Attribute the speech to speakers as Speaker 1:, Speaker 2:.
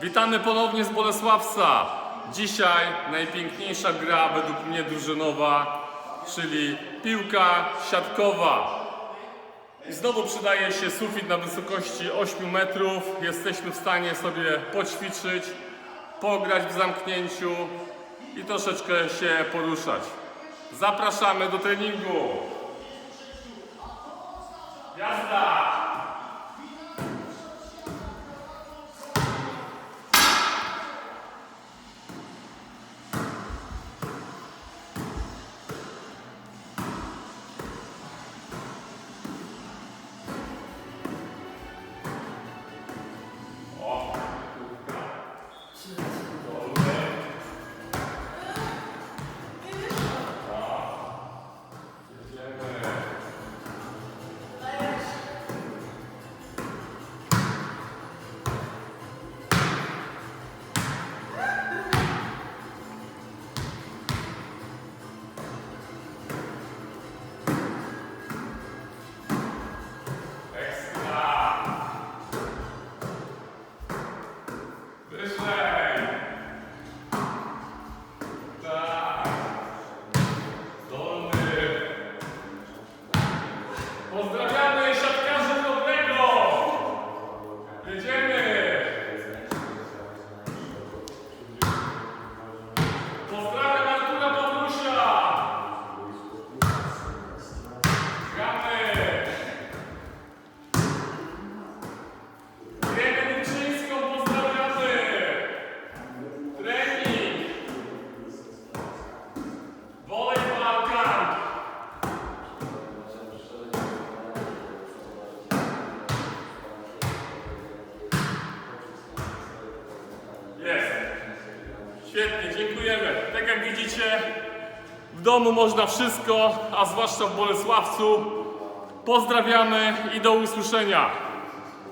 Speaker 1: Witamy ponownie z Bolesławca. Dzisiaj najpiękniejsza gra według mnie drużynowa, czyli piłka siatkowa. I znowu przydaje się sufit na wysokości 8 metrów. Jesteśmy w stanie sobie poćwiczyć, pograć w zamknięciu i troszeczkę się poruszać. Zapraszamy do treningu. Jazda! Pozdrawiamy Świetnie, dziękujemy. Tak jak widzicie, w domu można wszystko, a zwłaszcza w Bolesławcu. Pozdrawiamy i do usłyszenia.